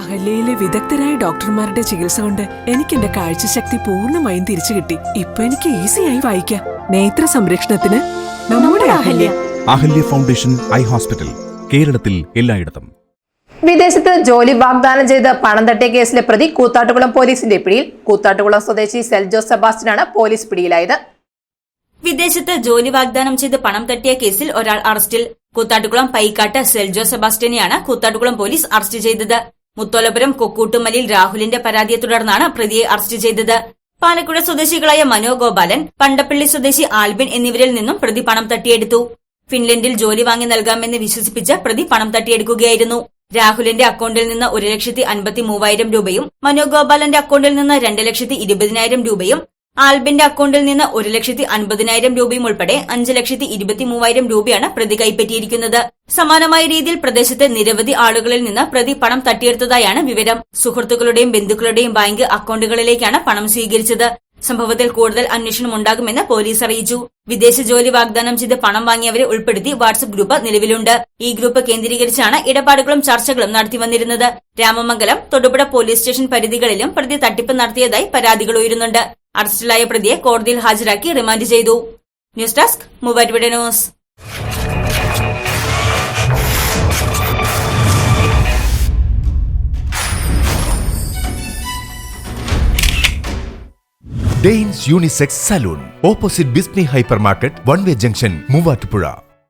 അഹല്യയിലെ വിദഗ്ധരായ ഡോക്ടർമാരുടെ ചികിത്സ കൊണ്ട് എനിക്ക് എന്റെ കാഴ്ചശക്തി പൂർണമായും തിരിച്ചു കിട്ടി. ഇപ്പൊ എനിക്ക് ഈസിയായി വായിക്കാം. നേത്ര സംരക്ഷണത്തിന് നമ്മുടെ Ahalya. Ahalya foundation eye hospital കേരളത്തിൽ എല്ലായിടത്തും. വിദേശത്ത് ജോലി വാഗ്ദാനം ചെയ്ത് പണം തട്ടിയ കേസിലെ പ്രതി കൂത്താട്ടുകുളം പോലീസിന്റെ പിടിയിൽ. കൂത്താട്ടുകുളം സ്വദേശി സെൽജോ സെബാസ്റ്റ്യനാണ് പോലീസ് പിടിയിലായത്. വിദേശത്ത് ജോലി വാഗ്ദാനം ചെയ്ത് പണം തട്ടിയ കേസിൽ ഒരാൾ അറസ്റ്റിൽ. കൂത്താട്ടുകുളം പൈക്കാട്ട് സെൽജോ സെബാസ്റ്റ്യനെയാണ് കൂത്താട്ടുകുളം പോലീസ് അറസ്റ്റ് ചെയ്തത്. മുത്തോലപുരം കൊക്കൂട്ടുമലിൽ രാഹുലിന്റെ പരാതിയെ തുടർന്നാണ് പ്രതിയെ അറസ്റ്റ് ചെയ്തത്. പാലക്കുഴ സ്വദേശികളായ മനോ ഗോപാലൻ പണ്ടപ്പള്ളി സ്വദേശി ആൽബിൻ എന്നിവരിൽ നിന്നും പ്രതി പണം തട്ടിയെടുത്തു. ഫിൻലൻഡിൽ ജോലി വാങ്ങി നൽകാമെന്ന് വിശ്വസിപ്പിച്ച് പ്രതി പണം തട്ടിയെടുക്കുകയായിരുന്നു. രാഹുലിന്റെ അക്കൌണ്ടിൽ നിന്ന് ഒരു ലക്ഷത്തി അൻപത്തി മൂവായിരം രൂപയും മനോ ഗോപാലന്റെ അക്കൌണ്ടിൽ നിന്ന് രണ്ട് ലക്ഷത്തി ഇരുപതിനായിരം രൂപയും ആൽബിന്റെ അക്കൌണ്ടിൽ നിന്ന് ഒരു ലക്ഷത്തി അൻപതിനായിരം രൂപയും ഉൾപ്പെടെ അഞ്ച് ലക്ഷത്തി ഇരുപത്തി മൂവായിരം രൂപയാണ് പ്രതി കൈപ്പറ്റിയിരിക്കുന്നത്. സമാനമായ രീതിയിൽ പ്രദേശത്തെ നിരവധി ആളുകളിൽ നിന്ന് പ്രതി പണം തട്ടിയെടുത്തതായാണ് വിവരം. സുഹൃത്തുക്കളുടെയും ബന്ധുക്കളുടെയും ബാങ്ക് അക്കൌണ്ടുകളിലേക്കാണ് പണം സ്വീകരിച്ചത്. സംഭവത്തിൽ കൂടുതൽ അന്വേഷണം ഉണ്ടാകുമെന്ന് പോലീസ് അറിയിച്ചു. വിദേശ ജോലി വാഗ്ദാനം ചെയ്ത് പണം വാങ്ങിയവരെ ഉൾപ്പെടുത്തി വാട്സ്ആപ്പ് ഗ്രൂപ്പ് നിലവിലുണ്ട്. ഈ ഗ്രൂപ്പ് കേന്ദ്രീകരിച്ചാണ് ഇടപാടുകളും ചർച്ചകളും നടത്തി വന്നിരുന്നത്. രാമമംഗലം തൊടുപുഴ പോലീസ് സ്റ്റേഷൻ പരിധികളിലും പ്രതി തട്ടിപ്പ് നടത്തിയതായി പരാതികൾ ഉയരുന്നുണ്ട്. അറസ്റ്റിലായ പ്രതിയെ കോടതിയിൽ ഹാജരാക്കി റിമാൻഡ് ചെയ്തു. News desk Muvattupuzha news. Danes unisex salon. Opposite Bismi hyper market one way junction Muvattupuzha.